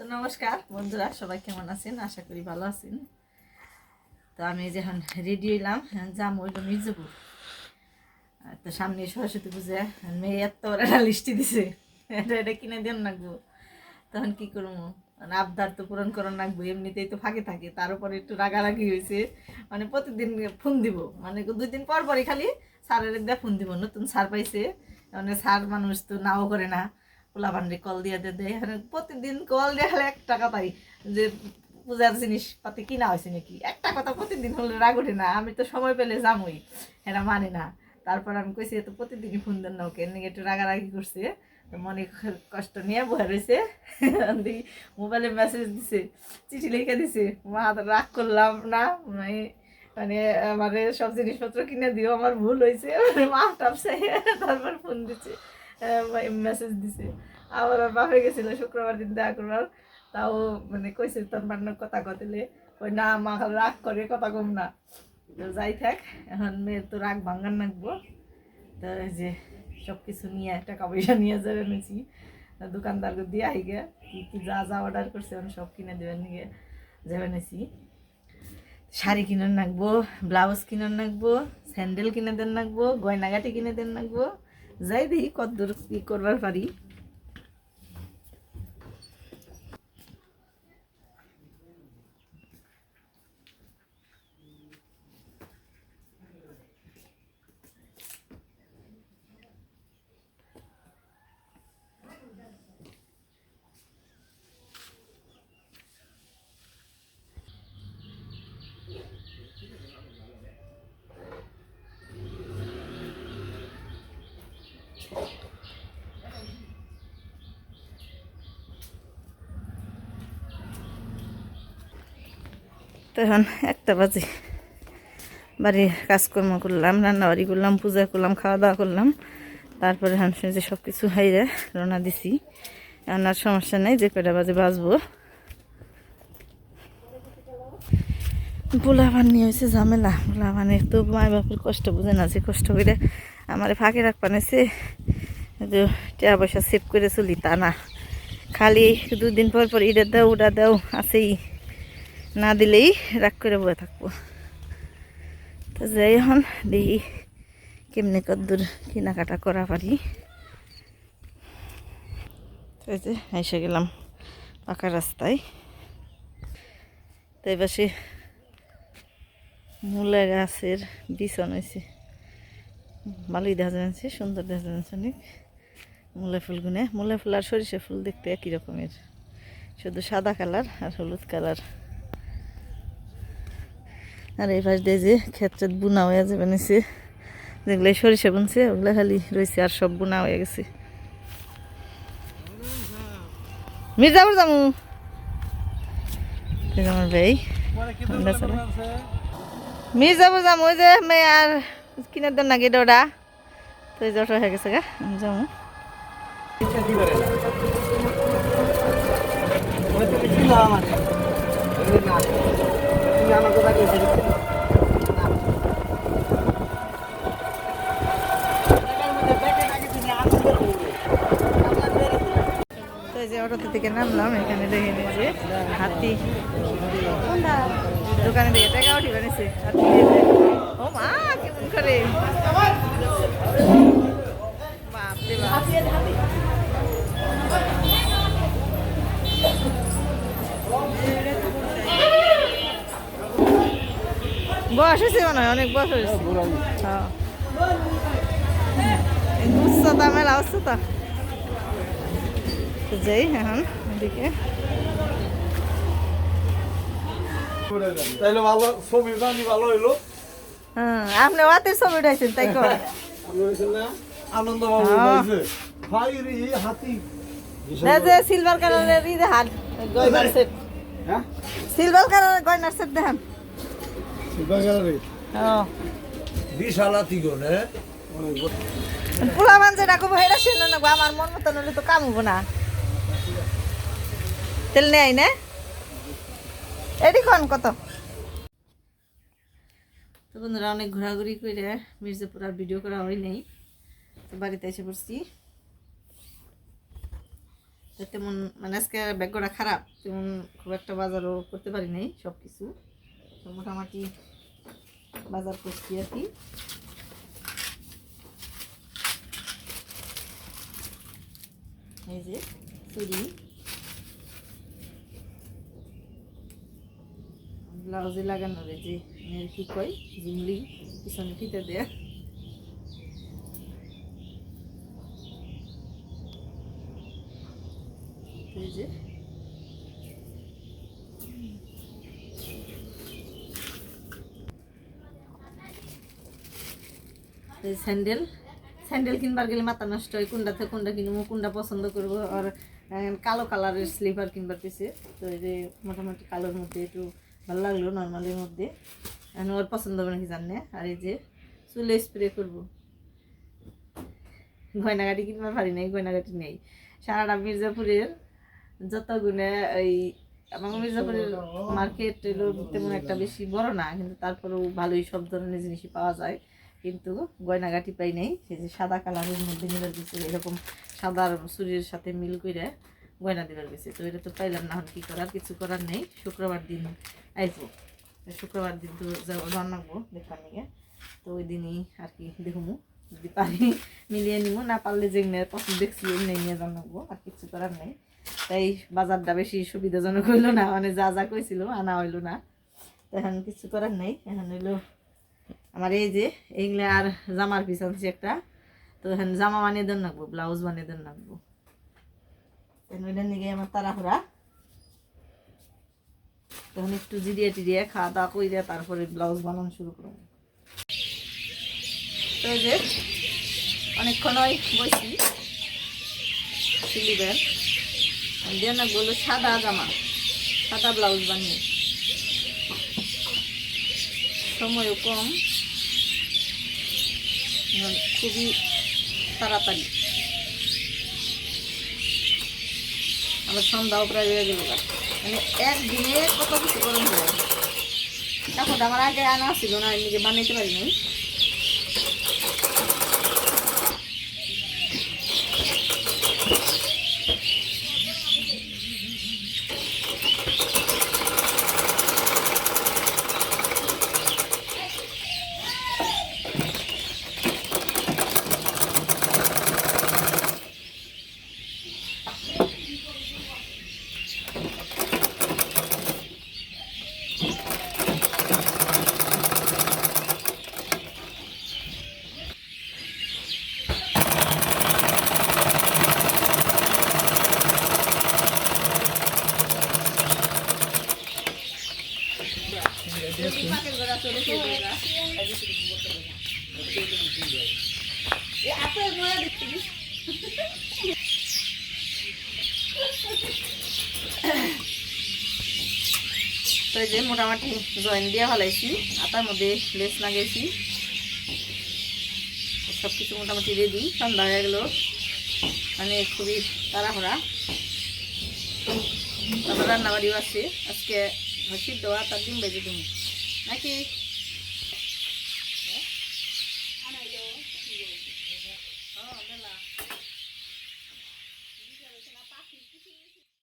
তো নমস্কার, বন্ধুরা, সবাই কেমন আছেন? আশা করি ভালো আছেন। তো আমি যখন রেডি হইলাম যাম ওইল মির্জাপুর। তো সামনে সরস্বতী পূজা মেয়ে এত একটা লিস্টি দিছে। এটা এটা কিনে দেন লাগবো। তখন কি করব? মানে আবদার তো পূরণ করার লাগবো, এমনিতেই তো ফাঁকে থাকে। তার উপরে একটু রাগারাগি হয়েছে মানে প্রতিদিন ফোন দিব। মানে দুই দিন পর পরই খালি স্যারের দিয়ে ফোন দিব। নতুন সার পাইছে। মানে স্যার মানুষ তো নাও করে না। পোলাবান্ডে কল দিয়ে দিয়ে দেয় মানে প্রতিদিন কল দিয়ে হলে এক টাকা পাই। যে পূজার জিনিসপাতি কিনা হয়েছে নাকি? একটা কথা প্রতিদিন হলে রাগ ওঠে না, আমি তো সময় পেলে যামই, এরা মানে না। তারপর আমি কইছি তো প্রতিদিনই ফোন দেন না ওকে। একটু রাগারাগি করছে। মনে কষ্ট নিয়ে বয়ে রয়েছে মোবাইলে মেসেজ দিছে, চিঠি লিখে দিছে। মা রাগ করলাম না? মানে মানে আমার সব জিনিসপত্র কিনে দিও, আমার ভুল হয়েছে মা টাপসে তারপর ফোন দিচ্ছে মেসেজ দিছে। আবার বাপে গেছিল শুক্রবার দিন দেখা করবার তাও মানে কইছে তোর বান্নার কথা কতিলে ওই না, মা, রাগ করে, কথা কম না। যাই থাক, এখন মেয়ের তো রাগ ভাঙ্গার নাকবো। তো যে সব কিছু নিয়ে, টাকা পয়সা নিয়ে যাবে নিয়েছি দোকানদারকে দিয়ে আই গে কি, যা যা অর্ডার করছে আমি সব কিনে দেবেন নিয়ে যাবে নিয়েছি শাড়ি কিনে নাকবো, ব্লাউজ কিনে নাকবো, স্যান্ডেল কিনে দেন নাকবো, গয়নাগাটি কিনে দেন নাকবো। যাই দেখি কতদূর কি করবার পারি। তখন একটা বাজে। বাড়ির কাজকর্ম করলাম, রান্নাবাড়ি করলাম, পূজা করলাম খাওয়া দাওয়া করলাম। তারপরে আমি শুনেছি সব কিছু হাইরে রোনা দিছি। রান্নার সমস্যা নেই, যে কটা বাজে বাজবো। পোলাবান নিয়ে হয়েছে ঝামেলা। পোলাবানের তো মায় বাপের কষ্ট বুঝে না যে কষ্ট করে আমার ফাঁকে রাখ পানেছে যে টাকা পয়সা সেভ করে চলি, তা না। খালি দুদিন পর পর ইটা দাও ওটা দাও, আছেই। না দিলেই রাগ করে বয়ে থাকব। তো যাই এখন দেখি কেমনি কদ্দূর কেনাকাটা করা পারি। যে এসে গেলাম পাকা রাস্তায়। তো এবার সে মূলা গাছের বিছন হয়েছে। ভালোই দেখা যাচ্ছে, সুন্দর দেখা যাচ্ছে অনেক। মূলা ফুলগুনে মূলা ফুল আর সরিষা ফুল দেখতে একই রকমের। শুধু সাদা কালার আর হলুদ কালার। আর এই পাশ দিয়ে যে ক্ষেত্রে বুনা হয়ে যাবে নিচে। যেগুলো সরিষা বুনছে, ওগুলো খালি রয়েছে আর সব বুনা হয়ে গেছে। মির্জাপুর যাব আমার ভাই মির্জাপুর যাব ওই যে মেয়ে আর কিনে দেন নাকি ডোডা তো এই অটো হয়ে গেছে গা, আমি যাব এই যে অটোতে থেকে নামলাম এখানে দেখে নিয়ে যে হাতি। দোকানে দেখে টাকা উঠি বানিয়েছে। হাতি। ও মা কেমন করে? বাপরে বাপ। বয়স হয়েছে মনে হয় অনেক বয়স হয়েছে। হ্যাঁ। উচ্চতা মেলা উচ্চতা। তো যাই এখন এদিকে। তাইলে ভালো ছবি জানি ভালো হইল। হ্যাঁ আপনি ছবি উঠাইছেন তাই কর আনন্দ বাবু হ্যাঁ। হাতি। যে সিলভার কালারের ই দেখান গয়নার সেট হ্যাঁ? সিলভার কালারের গয়নার সেট দেখান। শুনে না আমার মন তো কাম হব না। তেল নেই না। এটি খন কত? তো বন্ধুরা অনেক ঘোরাঘুরি করে মির্জাপুর আর ভিডিও করা হয় নাই। তো বাড়িতে এসে পড়ছি। তেমন মানে আজকে ব্যাগটা খারাপ তেমন খুব একটা বাজারও করতে পারি নাই সব কিছু তো মোটামুটি বাজার করছি আর কি। এই যে চুড়ি। ব্লাউজে লাগানোর যে কি কয়? ঝুমলি পিছনে ফিতে দেয়া। এই যে এই স্যান্ডেল। স্যান্ডেল কিনবার গেলে মাথা নষ্ট হয় কোনটা থেকে কোনটা কিনবো কোনটা পছন্দ করব আর কালো কালারের স্লিপার কিনবার পেছে। তো এই যে মোটামুটি কালোর মধ্যে একটু ভালো লাগল নর্মালের মধ্যে। ওর পছন্দ হবে নাকি জানে। আর এই যে চুলে স্প্রে করব। গয়নাগাটি কিনবার পারি নাই গয়নাগাটি নেই। সারাটা মির্জাপুরের যত গুণে এই আমার মির্জাপুরের মার্কেট তেমন একটা বেশি বড় না কিন্তু তারপরেও ভালোই সব ধরনের জিনিসই পাওয়া যায়। কিন্তু গয়নাগাটি পাই নাই। সেই যে সাদা কালারের মধ্যে মিলার গেছে, এরকম সাদার চুরির সাথে মিল করে গয়না দিবার গেছে। তো এটা তো পাইলাম না কি করার? কিছু করার নেই। শুক্রবার দিন আইবো। শুক্রবার দিন তো জানাব দেখবার নিয়ে তো ওই দিনই আর কি দেখব যদি পারি মিলিয়ে নিব না পারলে যেগুলো পছন্দ দেখছি এমনি নিয়ে জানাব আর কিছু করার নেই। তাই বাজারটা বেশি সুবিধাজনক হইল না মানে যা যা কইছিল আনা হইল না। এখন কিছু করার নেই, এখন হইল আমার এই যে, এইগুলো আর জামার পিস আনছি একটা। তো এখন জামা বানিয়ে দেন রাখব, ব্লাউজ বানিয়ে দেন রাখব। এখন নিয়ে আমার তাড়াহুড়া। তখন একটু জিরিয়ে টিরিয়ে খাওয়া দাওয়া করে তারপরে ব্লাউজ বানানো শুরু করব। তো যে, অনেকক্ষণ ওই বসি সিলিবের দিয়ে না সাদা জামা, সাদা ব্লাউজ বানিয়ে। সময়ও কম। খুবই তাড়াতাড়ি। আমার সন্ধ্যাও প্রায় হয়ে গেল। মানে একদিনে কত কিছু গরম যায় তখন আমার আগে আনা ছিল না নিজে বানাইতে পারি নাই তো যে মোটামুটি জয়েন দিয়ে ফেলাইছি, আটার মধ্যে লেস লাগাইছি সব কিছু মোটামুটি রেডি সন্ধ্যা হয়ে গেল। মানে খুবই তাড়াহুড়া। তারপর রান্নাবাড়িও আছে। আজকে সিদ্ধ আর তার ডিম বেজে দিন নাকি?